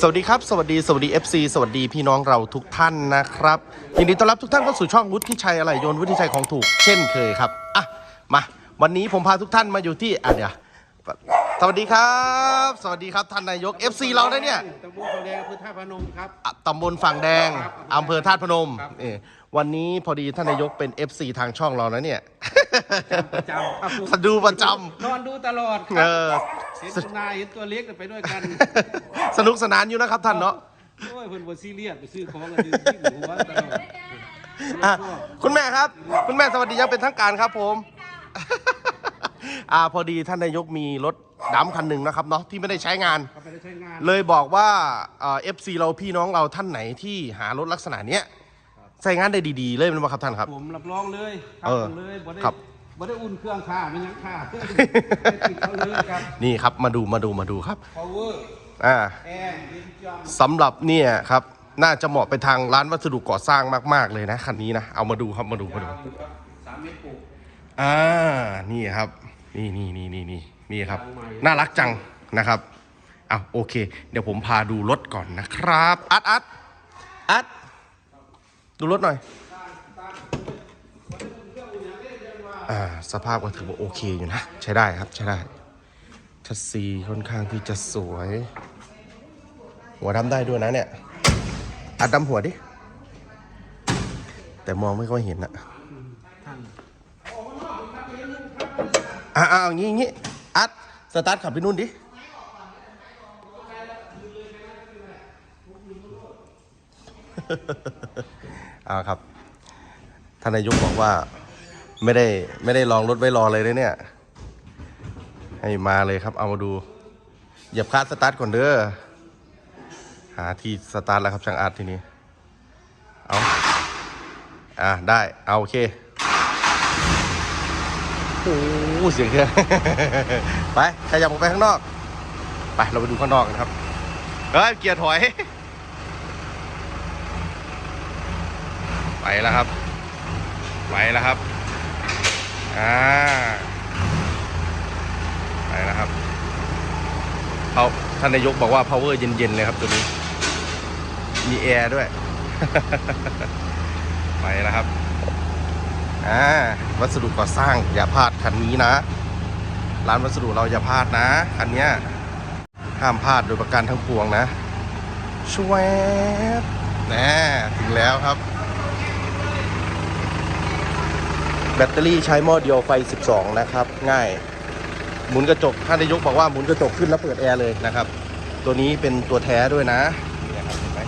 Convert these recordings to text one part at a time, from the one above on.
สวัสดีครับ สวัสดี สวัสดี FC สวัสดีพี่น้องเราทุกท่านนะครับยินดีต้อนรับทุกท่านเข้าสู่ช่องวุฒิชัยอะไรยนต์วุฒิชัยของถูกเช่นเคยครับอะมาวันนี้ผมพาทุกท่านมาอยู่ที่อะเดี๋ยวสวัสดีครับ สวัสดีครับท่านนายก FC เราได้เนี่ยตำบลเขาแดงอำเภอท่าพนมครับอะตำบลฝั่งแดงครับอำเภอธาตุพนมครับเออ วันนี้พอดีท่านนายกเป็น FC ทางช่องเรานะเนี่ย ประจำครับผมดูประจนอนดูตลอดคำเอรับอ เห็นคุณนายเห็นตัวเล็กไปด้วยกันสนุกสนานอยู่นะครับท่านเนาะโอ้ยเพิ่นบ่ซีเรียสไปซื้อของกันยืนยิ้มหัวตลอดอะคุณแม่ครับ คุณแม่สวัสดียังเป็นทางการครับผม อ่าพอดีท่านนายกมีรถดำคันหนึ่งนะครับเนาะที่ไม่ได้ใช้งานเขาไปได้ใช้งานเลยบอกว่าเอฟซีเราพี่น้องเราท่านไหนที่หารถลักษณะเนี้ย ใช้งานได้ดีๆ เลยเป็นไหมครับท่านครับ ผมรับรองเลยครัเออผมเลยบ่ได้ครับ บ่ได้อุ่นเครื่องค่าไม่ยังค่าไม่ติดเขาเลยครับ นี่ครับมาดูมาดูมาดูครับ power อ่า แอร์เย็นจอมสำหรับเนี่ยครับ น่าจะเหมาะไปทางร้านวัสดุก่อสร้างมาก ๆ เลยนะคันนี้นะ เอามาดูครับมาดูมาดูสามเมตรปลูกอ่านี่ครับ นี่นี่นี่นี่นี่นี่ครับ น่ารักจังนะครับอะโอเค เดี๋ยวผมพาดูรถก่อนนะครับอัดอัดอัด ดูรถหน่อย อ่า สภาพก็ถือว่าโอเคอยู่นะ ใช้ได้ครับ ใช้ได้ชัดซีค่อนข้างที่จะสวย หัวดำได้ด้วยนะเนี่ย อัดดำหัวดิ แต่มองไม่ค่อยเห็นอะอ่าอ่าอย่างงี้อย่างงี้อัด สตาร์ทขับไปนู่นดิ อาครับท่านนายกบอกว่าไม่ได้ไม่ได้ลองรถไว้รอเลยนะเนี่ย ให้มาเลยครับ เอามาดูเหยียบคาสตาร์ทก่อนเด้อหาที่สตาร์ทแล้วครับช่างอาร์ตทีนี้เอาอ่าได้เอาโอเคโอ้โหเสียงเครื่องไปขยับออกไปข้างนอก ไปเราไปดูข้างนอกกันครับเฮ้ยเกียร์ถอย ไป แล้วครับ ไปแล้วครับ อ่า ไปแล้วครับเขาท่านนายกบอกว่า power เย็นๆเลยครับตัวนี้ มีแอร์ด้วย ไปแล้วครับ อ่า วัสดุก่อสร้างอย่าพลาดคันนี้นะ ร้านวัสดุเราอย่าพลาดนะ คันเนี้ย ห้ามพลาดโดยประการทั้งปวงนะช่วบแน่ถึงแล้วครับ แบตเตอรี่ใช้หม้อเดียวไฟ 12 นะครับ ง่าย หมุนกระจกท่านนายกบอกว่าหมุนกระจกขึ้นแล้วเปิดแอร์เลยนะครับ ตัวนี้เป็นตัวแท้ด้วยนะนี่นะครับเห็นไหม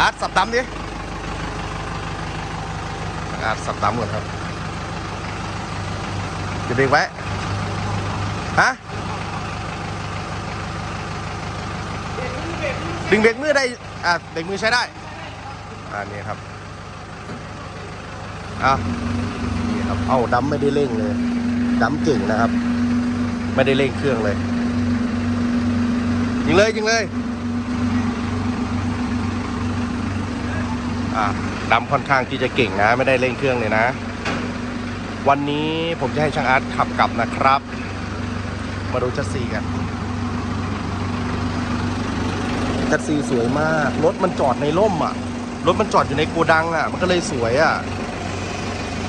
อาร์ตสับดำดิอาจสับตำก่อนครับจะเบรกไว้ ฮะ ดึงเบรกมือได้ อะเบรกมือใช้ได้ อ่านี่ครับ อะนี่ครับเอาดัมไม่ได้เร่งเลยดัมเก่งนะครับ ไม่ได้เร่งเครื่องเลยยิงเลยยิงเลยอะดำค่อนข้างที่จะเก่งนะ ไม่ได้เร่งเครื่องเลยนะ วันนี้ผมจะให้ช่างอาร์ตขับกลับนะครับ มาดูชัดซีกันชัดซีสวยมากรถมันจอดในร่มอะรถมันจอดอยู่ในโกดังอะ มันก็เลยสวยอะ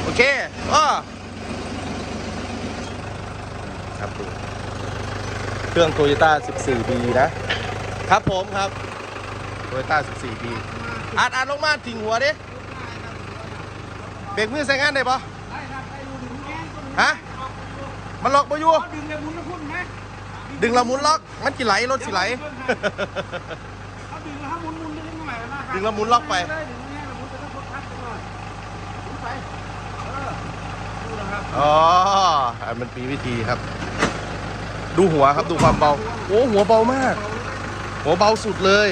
โอเคอ้อครับดูเครื่อง Toyota 14B นะ ครับผมครับ Toyota 14B อาดอาดลงมาทิ้งหัวดิเบรกมือใส่งานได้ปะได้ครับได้ดูดึงแง่ต้นฮะ มันล็อกปะอยู่เอาดึงเลยหมุนแล้วพุ่นนะดึงและหมุนล็อก มันจิไหลรถจิไหลเอาดึงแล้วหมุนหมุนดึงหน่อยนะครัดึงแล้วหมุนล็อกไป ครับอ๋ออันมันมีวิธีครับ ดูหัวครับดูความเบา โอ้หัวเบามาก หัวเบาสุดเลย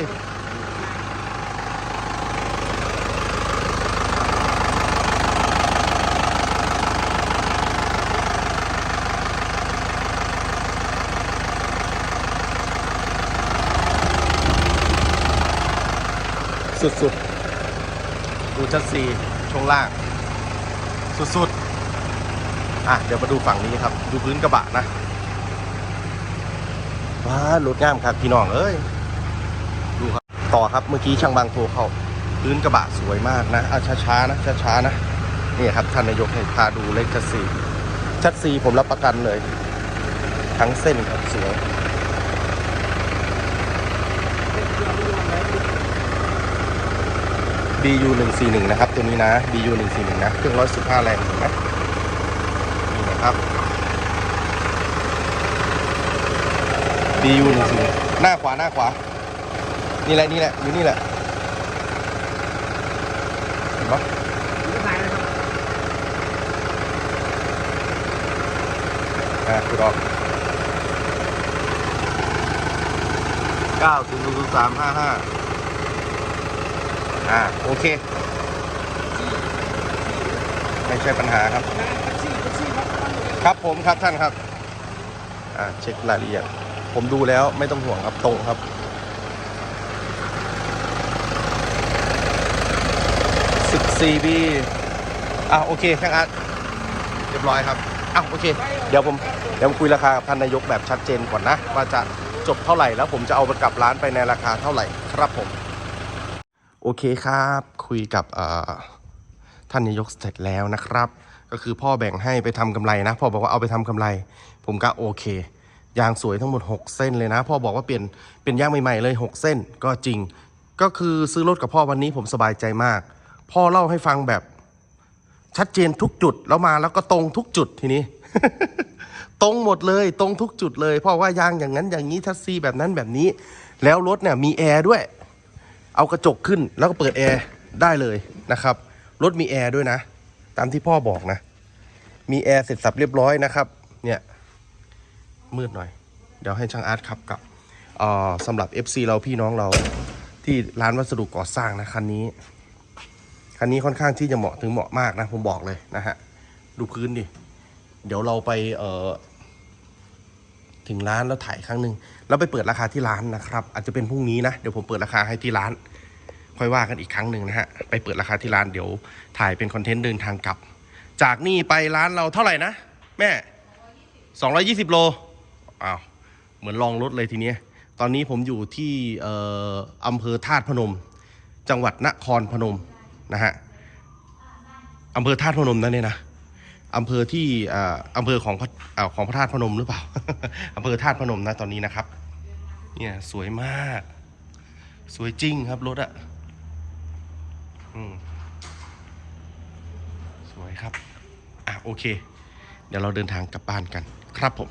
สุดๆ ดูชัดซีช่วงล่าง สุดๆ อะเดี๋ยวมาดูฝั่งนี้ครับ ดูพื้นกระบะนะว้ารถงามครับพี่น้องเอ้ยดูครับต่อครับเมื่อกี้ช่างบางโทรเข้าพื้นกระบะสวยมากนะเอาช้าๆนะช้าๆนะนี่ครับท่านนายกให้พาดูเลขชัดซีชัดซีผมรับประกันเลย ทั้งเส้นครับสวย BU 141นะครับ ตัวนี้นะ BU 141นะเครื่อง115แรงเห็นไหม ครับ BU 141หน้าขวาหน้าขวา นี่แหละนี่แหละอยู่นี่แหละเห็นปะอยู่ที่ไหนะคุณออกเก้าศูนย์ศูนย์สามห้าห้าอ่าโอเค ใช่ปัญหาครับ ครับผมครับท่านครับอ่าเช็ครายละเอียด ผมดูแล้วไม่ต้องห่วงครับตรงครับ14 B อะโอเคช่างอาร์ตเรียบร้อยครับอะโอเค เดี๋ยวผมเดี๋ยวผมคุยราคากับท่านนายกแบบชัดเจนก่อนนะ ว่าจะจบเท่าไหร่แล้วผมจะเอากลับร้านไปในราคาเท่าไหร่ครับผม โอเคครับ คุยกับอ่อ ท่านนายกเสร็จแล้วนะครับ ก็คือพ่อแบ่งให้ไปทำกำไรนะ พ่อบอกว่าเอาไปทำกำไร ผมก็โอเคยางสวยทั้งหมด 6 เส้นเลยนะ พ่อบอกว่าเปลี่ยนเป็นยางใหม่ๆเลย 6 เส้นก็จริง ก็คือซื้อรถกับพ่อวันนี้ผมสบายใจมาก พ่อเล่าให้ฟังแบบชัดเจนทุกจุดแล้วมาแล้วก็ตรงทุกจุดทีนี้ ตรงหมดเลยตรงทุกจุดเลยพราะว่ายางอย่างนั้นอย่างนี้ทัสซีแบบนั้นแบบนี้ แล้วรถเนี่ยมีแอร์ด้วย เอากระจกขึ้นแล้วก็เปิดแอร์ได้เลยนะครับ รถมีแอร์ด้วยนะ ตามที่พ่อบอกนะ มีแอร์เสร็จสับเรียบร้อยนะครับ เนี่ย มืดหน่อย เดี๋ยวให้ช่างอาร์ตขับกลับเอ่อสำหรับ FC เราพี่น้องเราที่ร้านวัสดุก่อสร้างนะคันนี้ คันนี้ค่อนข้างที่จะเหมาะถึงเหมาะมากนะ ผมบอกเลยนะฮะ ดูพื้นดิ เดี๋ยวเราไปเอ่อถึงร้านแล้วถ่ายครั้งหนึ่งแล้วไปเปิดราคาที่ร้านนะครับ อาจจะเป็นพรุ่งนี้นะ เดี๋ยวผมเปิดราคาให้ที่ร้าน ค่อยว่ากันอีกครั้งหนึ่งนะฮะ ไปเปิดราคาที่ร้านเดี๋ยวถ่ายเป็นคอนเทนต์เดินทางกลับ จากนี่ไปร้านเราเท่าไหร่นะ แม่ 220 โล อ้าว เหมือนลองรถเลยทีเนี้ย ตอนนี้ผมอยู่ที่เอ่ออำเภอธาตุพนม จังหวัดนครพนมนะฮะอำเภอธาตุพนมนั่นเนี่ยนะอำเภอที่อ่าอำเภอของพระอ่าของพระธาตุพนมหรือเปล่าอำเภอธาตุพนมนะตอนนี้นะครับ เนี่ยสวยมาก สวยจริงครับรถอะ สวยครับ อะโอเค เดี๋ยวเราเดินทางกลับบ้านกัน ครับผม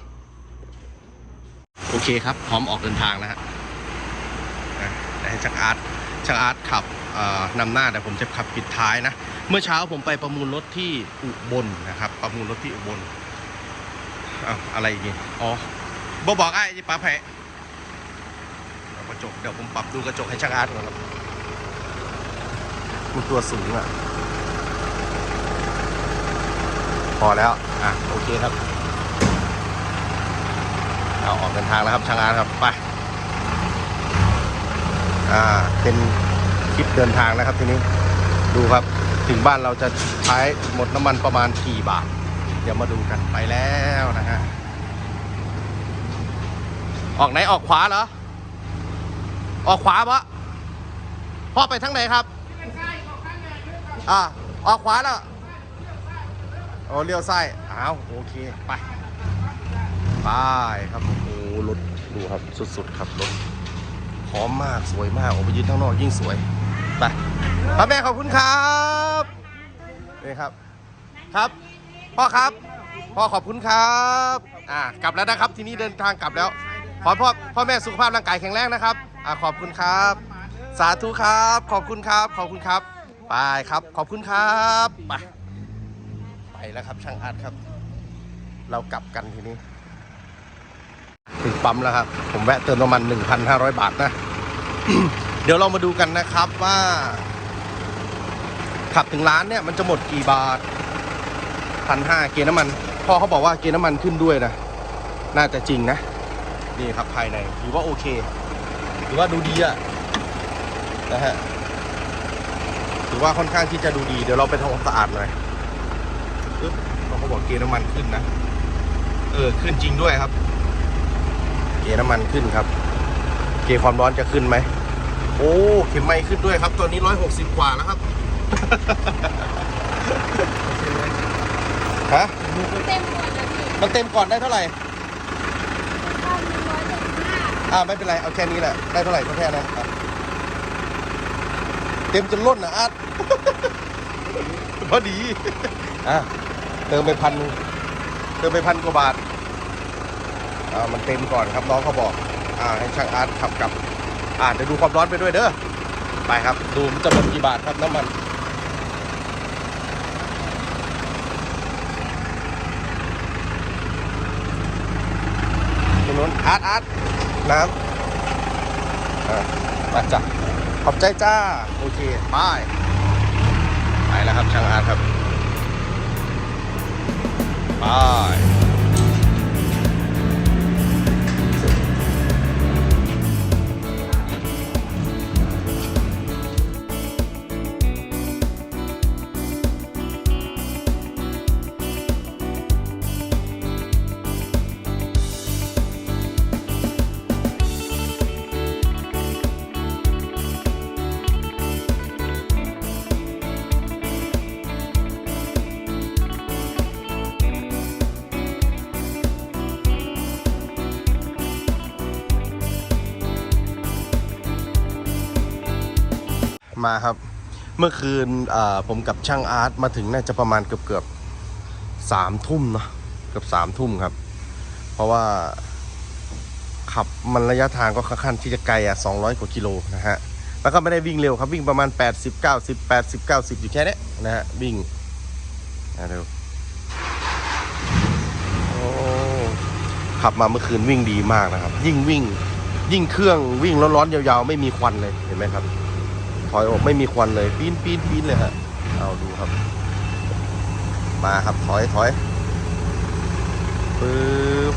โอเคครับ พร้อมออกเดินทางแล้วฮะอะเดี๋ยวให้ช่างอาร์ตช่างอาร์ตขับเอ่อนำหน้าแต่ผมจะขับปิดท้ายนะ เมื่อเช้าผมไปประมูลรถที่อุบลนะครับ ประมูลรถที่อุบลอ้าวอะไรอีกนี่อ๋อบอบอกไอ้ที่ป้าแพะเอากระจก เดี๋ยวผมปรับดูกระจกให้ช่างอาร์ตก่อนครับ มันตัวสูงอะ พอแล้ว อะ โอเคครับ เอาออกเดินทางแล้วครับช่างอาร์ตครับ ไป อ่า เป็นคลิปเดินทางนะครับทีนี้ ดูครับ ถึงบ้านเราจะใช้หมดน้ำมันประมาณกี่บาท เดี๋ยวมาดูกันไปแล้วนะฮะ ออกไหนออกขวาเหรอ ออกขวาปะพ่อไปทางไหนครับ อ่าออกขวาแล้วโอ้เลี้ยวซ้ายอ้าวโอเคไปไปครับโอ้โหรถดูครับสุดๆครับรถพร้อมมากสวยมากโอ้ไปยืนข้างนอกยิ่งสวยไปพ่อแม่ขอบคุณครับนี่ครับ ครับพ่อครับ พ่อขอบคุณครับอ่ากลับแล้วนะครับ ทีนี้เดินทางกลับแล้ว ขอพ่อพ่อแม่สุขภาพร่างกายแข็งแรงนะครับอ่าขอบคุณครับ สาธุครับ ขอบคุณครับ ขอบคุณครับ ไปครับ ขอบคุณครับไปไปแล้วครับช่างอาร์ตครับ เรากลับกันทีนี้ ถึงปั๊มแล้วครับ ผมแวะเติมน้ำมัน 1,500 บาทนะ เดี๋ยวเรามาดูกันนะครับว่า ขับถึงร้านเนี่ยมันจะหมดกี่บาทพันห้าเกียร์น้ำมันพ่อเขาบอกว่าเกียร์น้ำมันขึ้นด้วยนะ น่าจะจริงนะ นี่ครับภายในถือว่าโอเค ถือว่าดูดีอะนะฮะ ว่าค่อนข้างที่จะดูดี เดี๋ยวเราไปทำความสะอาดหน่อยปึ๊บเขาก็บอกเกียร์น้ำมันขึ้นนะ เออ ขึ้นจริงด้วยครับ เกน้ำมันขึ้นครับ เกความร้อนจะขึ้นไหม โอ้ เข็มไม้ขึ้นด้วยครับตัวนี้ร้อยหกสิบกว่าแล้วครับ ฮะ เต็มหมดเลยพี่มันเต็มก่อนได้เท่าไหร่ ข้าวหนึ่งร้อยเจ็ดสิบห้าอ่าไม่เป็นไร เอาแค่นี้แหละ ได้เท่าไหร่ก็แค่นั้นครับเต็มจนล้นนะอาร์ต พอดีอะเติมไปพันหนึ่งเติมไปพันกว่าบาทอ่ามันเต็มก่อนครับน้องเขาบอกอ่าให้ช่างอาร์ตขับกลับ อ่าเดี๋ยวดูความร้อนไปด้วยเด้อไปครับ ดูมันจะหมดกี่บาทครับน้ำมันตรงนู้นอาร์ตอาร์ตน้ำอะมาจ้ะขอบใจจ้า โอเคไป ไปแล้วครับช่างอาร์ตครับไป มาครับ เมื่อคืนผมกับช่างอาร์ตมาถึงน่าจะประมาณเกือบเกือบสามทุ่มเนาะเกือบสามทุ่มครับ เพราะว่าขับมันระยะทางก็ค่อนข้างที่จะไกลอะ200กว่ากิโลนะฮะแล้วก็ไม่ได้วิ่งเร็วครับวิ่งประมาณ 80 90 80 90 อยู่แค่นี้นะฮะวิ่งอะเร็วขับมาเมื่อคืนวิ่งดีมากนะครับ ยิ่งวิ่ง ยิ่งเครื่องวิ่งร้อนๆยาวๆ ไม่มีควันเลยเห็นไหมครับ ถอยออกไม่มีควันเลยปีนปีนปีนเลยฮะเอาดูครับ มาครับถอยถอยปึ๊บ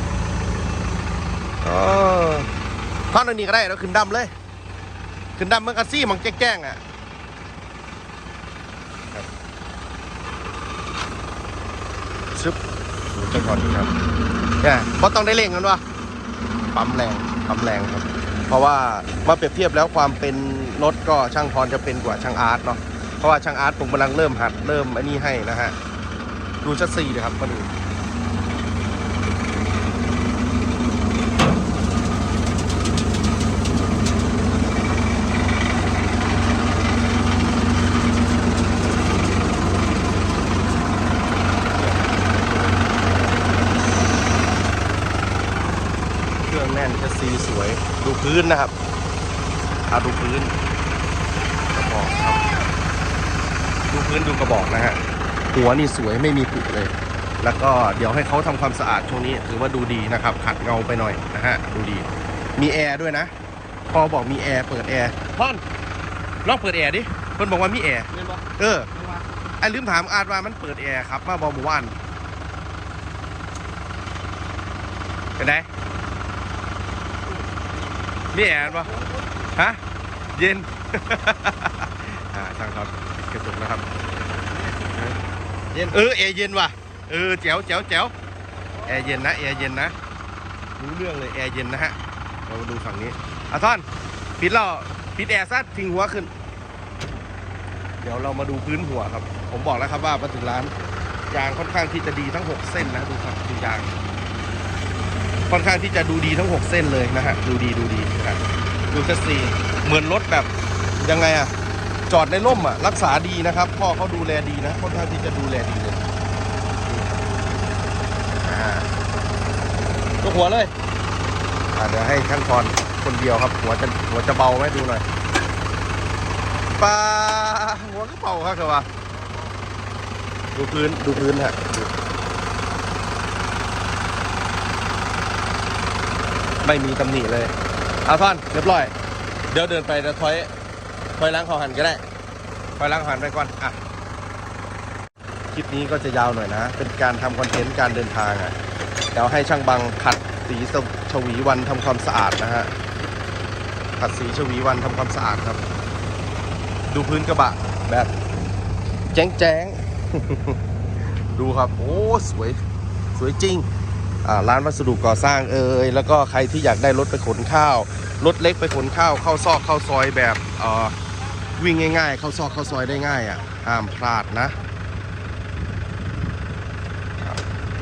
อ๋อท่อนอันนี้ก็ได้เราขึ้นดำเลย ขึ้นดำเมื่อกระซี่มันแกล้งๆอะครับชึบดูจ้าก่อนดีครับเนี่ยเพราะต้องได้เร่งกันวะปั๊มแรงปั๊มแรงครับ เพราะว่ามาเปรียบเทียบแล้วความเป็น รถก็ช่างพรจะเป็นกว่าช่างอาร์ตเนาะเพราะว่าช่างอาร์ตผมกำลังเริ่มหัดเริ่มอันนี้ให้นะฮะดูชัดซีเลยครับมาดูเครื่องแน่นชัดซีสวยดูพื้นนะครับ อาดูพื้นกระบอกครับดูพื้นดูกระบอกนะฮะหัวนี่สวยไม่มีผุเลย แล้วก็เดี๋ยวให้เขาทำความสะอาดช่วงนี้ถือว่าดูดีนะครับ ขัดเงาไปหน่อยนะฮะดูดี มีแอร์ด้วยนะพอบอกมีแอร์เปิดแอร์พ่อนลองเปิดแอร์ดิเพิ่นบอกว่ามีแอร์เงินบ่เออไม่ว่าไอ้ลืมถามอาร์ตว่ามันเปิดแอร์ครับ มาบอกหมู่บ้านเป็นไงมีแอร์ปะ ฮะ เย็น อ่าช่างครับกระจกนะครับ เย็น เออแอร์เย็นว่ะ เออแจ๋วแจ๋วแจ๋วแอร์เย็นนะแอร์เย็นนะ รู้เรื่องเลยแอร์เย็นนะฮะ เรามาดูฝั่งนี้อาท่อน ปิดแล้วปิดแอร์ซะทิ้งหัวขึ้น เดี๋ยวเรามาดูพื้นหัวครับ ผมบอกแล้วครับว่ามาถึงร้านยางค่อนข้างที่จะดีทั้ง 6 เส้นนะดูครับดูยาง ค่อนข้างที่จะดูดีทั้ง 6 เส้นเลยนะฮะ ดูดีดูดีนะ ฮะดูชัสซีเหมือนรถแบบยังไงอะจอดในร่มอะรักษาดีนะครับ พ่อเขาดูแลดีนะค่อนข้างที่จะดูแลดีเลยอ่ายกหัวเลยอะเดี๋ยวให้ช่างพรคนเดียวครับ หัวจะหัวจะเบาไหมดูหน่อยปลาหัวกระเป๋าครับครับว่าดูพื้นดูพื้นฮะดูไม่มีตำหนิเลยเอาท่อนเรียบร้อย เดี๋ยวเดินไปเดี๋ยวถอยถอยล้างเขาหันก็ได้ถอยล้างเขาหันไปก่อนอะคลิปนี้ก็จะยาวหน่อยนะ เป็นการทำคอนเทนต์การเดินทางอะเดี๋ยวให้ช่างบังขัดสีชวีวันทำความสะอาดนะฮะขัดสีชวีวันทำความสะอาดครับ ดูพื้นกระบะแบบแจ้งแจ้งๆดูครับ โอ้ สวย สวยจริงอ่า ร้านวัสดุก่อสร้างเอ่ยแล้วก็ใครที่อยากได้รถไปขนข้าวรถเล็กไปขนข้าวเข้าซอกเข้าซอยแบบอ่อวิ่งง่าย ๆ เข้าซอกเข้าซอยได้ง่ายอะห้ามพลาดนะ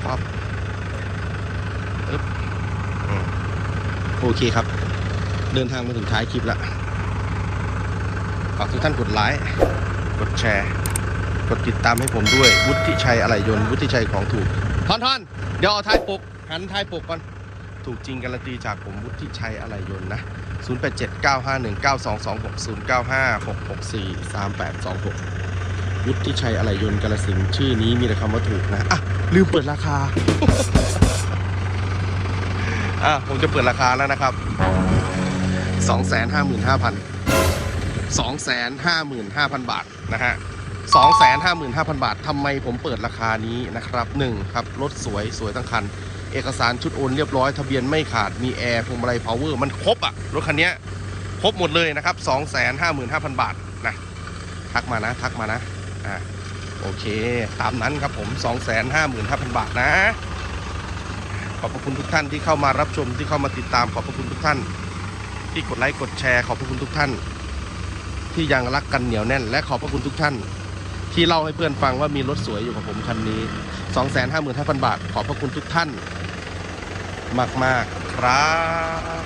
ครับโอเคครับ เดินทางมาถึงท้ายคลิปล้วฝากทุกท่านกดไลค์กดแชร์ กดติดตามให้ผมด้วย วุฒิชัยอะไรยนต์วุฒิชัยของถูก ทอนทอนเดี๋ยวเอาท้ายปกหันท้ายปกก่อน ถูกจริงการันตีจากผมวุฒิชัยอะไรยนต์นะ 0879519226 0956643826วุฒิชัยอะไรยนต์กาลสินชื่อนี้มีแต่คำว่าถูกนะ อะ ลืมเปิดราคา อะ ผมจะเปิดราคาแล้วนะครับ 255,000 255,000 บาทนะฮะ 255,000 บาททำไมผมเปิดราคานี้นะครับ 1 ครับรถสวยสวยทั้งคัน เอกสารชุดโอนเรียบร้อย ทะเบียนไม่ขาดมีแอร์พวงมาลัยพาวเวอร์มันครบอะรถคันนี้ครบหมดเลยนะครับ 255,000 บาทนะทักมานะทักมานะอ่าโอเค ตามนั้นครับผม 255,000 บาทนะ ขอบพระคุณทุกท่านที่เข้ามารับชมที่เข้ามาติดตามขอบพระคุณทุกท่าน ที่กดไลค์กดแชร์ขอบพระคุณทุกท่าน ที่ยังรักกันเหนียวแน่น และขอบพระคุณทุกท่าน ที่เล่าให้เพื่อนฟังว่ามีรถสวยอยู่กับผมคันนี้ 255,000 บาท ขอบพระคุณทุกท่าน มาก ๆ ครับ